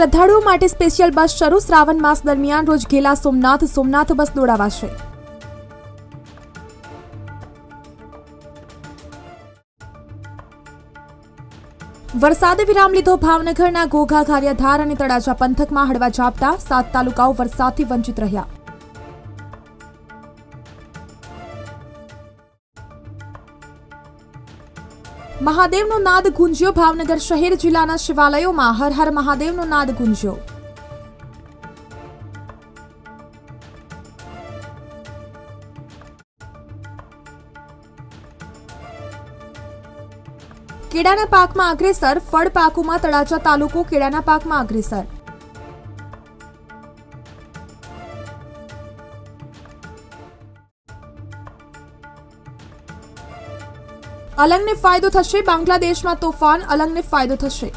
શ્રદ્ધાળુઓ માટે સ્પેશિયલ બસ શરૂ શ્રાવણ માસ દરમિયાન રોજ ઘેલા સોમનાથ સોમનાથ બસ દોડાવાશે. વરસાદે વિરામ લીધો ભાવનગરના ઘોઘા ગારિયાધાર અને તળાજા પંથકમાં હળવા ઝાપટા, સાત તાલુકાઓ વરસાદથી વંચિત રહ્યા. મહાદેવનો નાદ ગુંજ્યો ભાવનગર શહેર જિલ્લાના શિવાલયોમાં. હર હર મહાદેવનો નાદ ગુંજ્યો. કેળાના પાકમાં અગ્રેસર, ફળ પાકોમાં તળાજા તાલુકો કેળાના પાકમાં અગ્રેસર. અલંગને ફાયદો થશે બાંગ્લાદેશમાં તોફાન અલંગને ફાયદો થશે.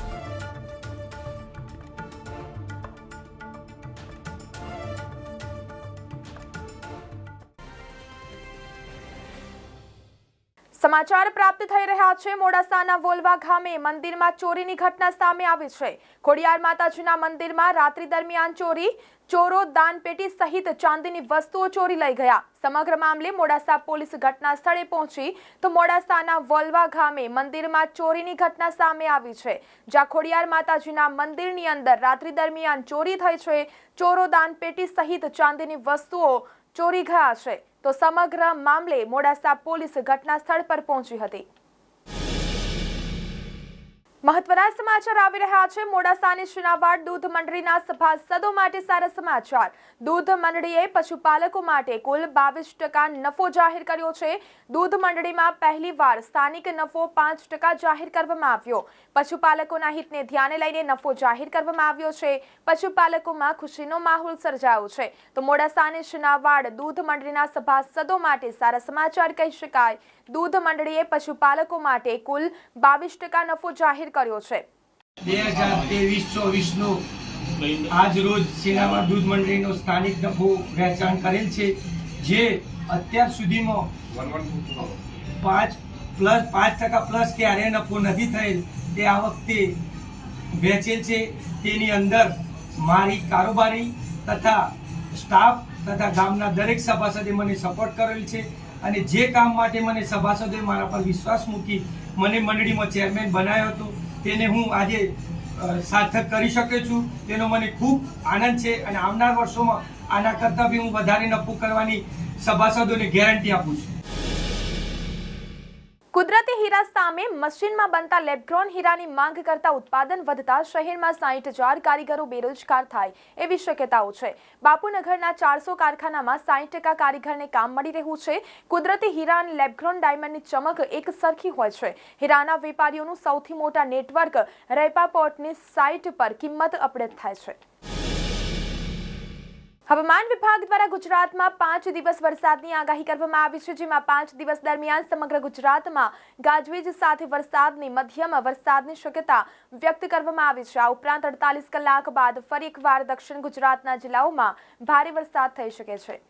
સમાચાર પ્રાપ્ત થઈ રહ્યા છે. મોડાસાના વોલવા ગામે મંદિરમાં ચોરીની ઘટના સામે આવી છે. ખોડિયાર માતાજીના મંદિરમાં રાત્રિ દરમિયાન ચોરી, ચોરો, દાનપેટી સહિત ચાંદીની વસ્તુઓ ચોરી લઈ ગયા. સમગ્ર મામલે મોડાસા પોલીસ ઘટના સ્થળે પહોંચી. તો મોડાસાના વોલવા ગામે મંદિરમાં ચોરીની ઘટના સામે આવી છે. જ્યાં ખોડિયાર માતાજીના મંદિરની અંદર રાત્રિ દરમિયાન ચોરી થઈ છે. ચોરો, દાનપેટી સહિત ચાંદીની વસ્તુઓ ચોરી ગયા છે. તો સમગ્ર મામલે મોડાસા પોલીસ ઘટના સ્થળ પર પહોંચી હતી. મહત્વના સમાચાર આવી રહ્યા છે. મોડાસાની શ્રીનાવાડ દૂધ મંડળીના સભાસદો માટે સારા સમાચાર. દૂધ મંડળીએ પશુપાલકો માટે કુલ બાવીસ ટકા નફો જાહેર કર્યો છે. દૂધ મંડળીમાં પહેલીવાર સ્થાનિક નફો પાંચ ટકા જાહેર કરવામાં આવ્યો. પશુપાલકોના હિતને ધ્યાને લઈને નફો જાહેર કરવામાં આવ્યો છે. પશુપાલકોમાં ખુશીનો માહોલ સર્જાયો છે. તો મોડાસાની શ્રીનાવાડ દૂધ મંડળીના સભાસદો માટે સારા સમાચાર કહી શકાય. દૂધ મંડળીએ પશુપાલકો માટે કુલ બાવીસ ટકા નફો જાહેર કર્યો છે. બે હજાર ત્રેવીસ ચોવીસનો આજ રોજ સેનામાં દૂધ મંડળીનો સ્થાનિક નફો વેચાણ કરેલ છે, જે અત્યાર સુધીમાં પાંચ પ્લસ પાંચ ટકા પ્લસ ક્યારે નફો નથી થયેલ. તે આ વખતે વેચેલ છે. તેની અંદર મારી કારોબારી તથા સ્ટાફ તથા ગામના દરેક સભાસદે મને સપોર્ટ કરેલ છે અને જે કામ માટે મને સભાસદોએ મારા પર વિશ્વાસ મૂકી, મને મંડળીમાં ચેરમેન બનાવ્યો હતો. તેને હું આજે સાર્થક કરી શક્યો છું. તેનો મને ખૂબ આનંદ છે અને આવનાર વર્ષોમાં આના કરતાં બી હું વધારે નફો કરવાની સભાસદોને ગેરંટી આપું છું. કુદરતી હીરા સામે મશીનમાં બનતા લેબગ્રોન હીરાની માંગ કરતા ઉત્પાદન વધતા શહેરમાં સાહીઠ હજાર કારીગરો બેરોજગાર થાય, એવી શક્યતાઓ છે. બાપુનગરના ચારસો કારખાનામાં સાહીઠ ટકા કારીગરને કામ મળી રહ્યું છે. કુદરતી હીરા અને લેબગ્રોન ડાયમંડની ચમક એક સરખી હોય છે. હીરાના વેપારીઓનું સૌથી મોટા નેટવર્ક રેપા પોર્ટની સાઇટ પર કિંમત અપડેટ થાય છે. હવામાન વિભાગ દ્વારા ગુજરાતમાં પાંચ દિવસ વરસાદની આગાહી કરવામાં આવી છે, જેમાં પાંચ દિવસ દરમિયાન સમગ્ર ગુજરાતમાં ગાજવીજ સાથે વરસાદની મધ્યમ વરસાદની શક્યતા વ્યક્ત કરવામાં આવી છે. આ ઉપરાંત અડતાલીસ કલાક બાદ ફરી એકવાર દક્ષિણ ગુજરાતના જિલ્લાઓમાં ભારે વરસાદ થઈ શકે છે.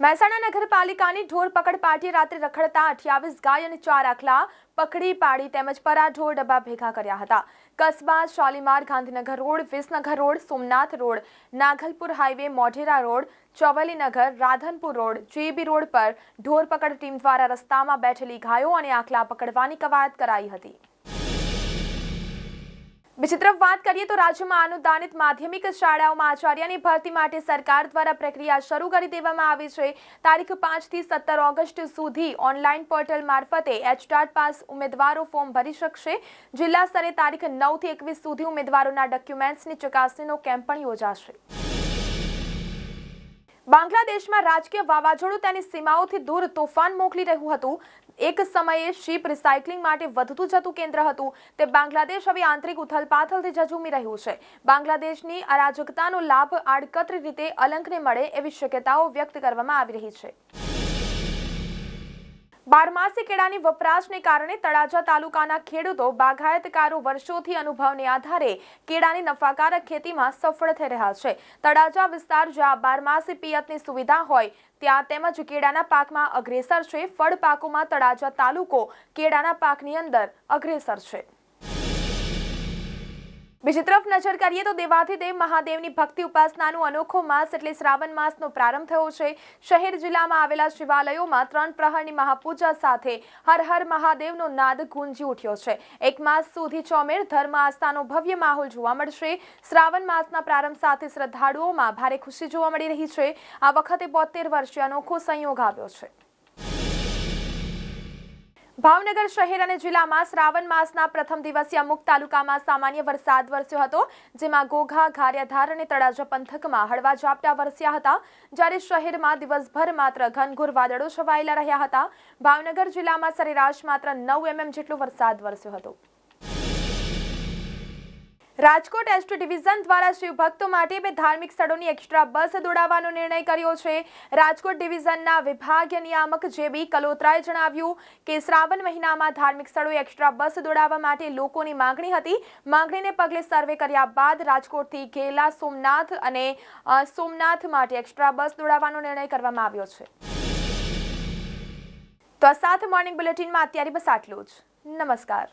મહેસાણા નગરપાલિકાની ઢોર પકડ પાર્ટીએ રાત્રે રખડતા અઠ્યાવીસ ગાય અને ચાર આખલા પકડી પાડી તેમજ પરા ઢોર ડબ્બા ભેગા કર્યા હતા. Kasba Shalimar, Gandhinagar road, Visnagar road, Somnath road, Nagalpur highway, Modhera road, Chavlinagar, Radhanpur road, J B road પર ઢોરપકડ ટીમ દ્વારા રસ્તામાં બેઠેલી ગાયો અને આખલા પકડવાની કવાયત કરાઈ હતી. બીજી તરફ વાત કરીએ તો રાજ્યમાં અનુદાનિત માધ્યમિક શાળાઓમાં આચાર્યની ભરતી માટે સરકાર દ્વારા પ્રક્રિયા શરૂ કરી દેવામાં આવી છે. તારીખ પાંચથી સત્તર ઓગસ્ટ સુધી ઓનલાઈન પોર્ટલ મારફતે એચટાટ પાસ ઉમેદવારો ફોર્મ ભરી શકશે. જિલ્લા સ્તરે તારીખ નવથી એકવીસ સુધી ઉમેદવારોના ડોક્યુમેન્ટ્સની ચકાસણીનો કેમ્પ પણ યોજાશે. બાંગ્લાદેશમાં રાજકીય વાવાઝોડું તેની સીમાઓથી દૂર તોફાન મોકલી રહ્યું હતું. એક સમયે શીપ રિસાયકલિંગ માટે વધતું જતું કેન્દ્ર હતું. તે બાંગ્લાદેશ હવે આંતરિક ઉથલપાથલથી ઝઝૂમી રહ્યું છે. બાંગ્લાદેશની અરાજકતાનો લાભ આડકતરી રીતે અલંકને મળે એવી શક્યતાઓ વ્યક્ત કરવામાં આવી રહી છે. બારમાસી કેળાની વપરાશને કારણે તળાજા તાલુકાના ખેડૂતો બાગાયતકારો વર્ષોથી અનુભવને આધારે કેળાની નફાકારક ખેતીમાં સફળ થઈ રહ્યા છે. તળાજા વિસ્તાર જ્યાં બારમાસી પિયતની સુવિધા હોય ત્યાં તેમજ કેળાના પાકમાં અગ્રેસર છે. ફળ પાકોમાં તળાજા તાલુકો કેળાના પાકની અંદર અગ્રેસર છે. બીજી તરફ નજર કરીએ તો દેવાધિદેવ મહાદેવની ભક્તિ ઉપાસનાનું અનોખો માસ એટલે શ્રાવણ માસનો પ્રારંભ થયો છે. શહેર જિલ્લામાં આવેલા શિવાલયોમાં ત્રણ પ્રહરની મહાપૂજા સાથે હર હર મહાદેવનો નાદ ગુંજી ઉઠ્યો છે. એક માસ સુધી ચોમેર ધર્મ આસ્થાનો ભવ્ય માહોલ જોવા મળશે. શ્રાવણ માસના પ્રારંભ સાથે શ્રદ્ધાળુઓમાં ભારે ખુશી જોવા મળી રહી છે. આ વખતે બોતેર વર્ષે અનોખો સંયોગ આવ્યો છે. ભાવનગર શહેર અને જિલ્લામાં શ્રાવણ માસના પ્રથમ દિવસે અમુક તાલુકામાં સામાન્ય વરસાદ વરસ્યો હતો, જેમાં ઘોઘા ઘારિયાધાર અને તળાજા પંથકમાં હળવા ઝાપટા વરસ્યા હતા. જ્યારે શહેરમાં દિવસભર માત્ર ઘનઘોર વાદળો છવાયેલા રહ્યા હતા, ભાવનગર જિલ્લામાં સરેરાશ માત્ર નવ એમએમ જેટલો વરસાદ વરસ્યો હતો. રાજકોટ એસટી ડિવિઝન દ્વારા શિવભક્તો માટે બે ધાર્મિક સ્થળોની એક્સ્ટ્રા બસ દોડાવવાનો નિર્ણય કર્યો છે. રાજકોટ ડિવિઝનના વિભાગીય નિયામક જેબી કલોત્રાએ જણાવ્યું કે શ્રાવણ મહિનામાં ધાર્મિક સ્થળોએ એક્સ્ટ્રા બસ દોડાવવા માટે લોકોની માંગણી હતી. માંગણીને પગલે સર્વે કર્યા બાદ રાજકોટથી ઘેલા સોમનાથ અને સોમનાથ માટે એક્સ્ટ્રા બસ દોડાવવાનો નિર્ણય કરવામાં આવ્યો છે. તો આ સાથે મોર્નિંગ બુલેટિનમાં અત્યારે બસ આટલું જ. નમસ્કાર.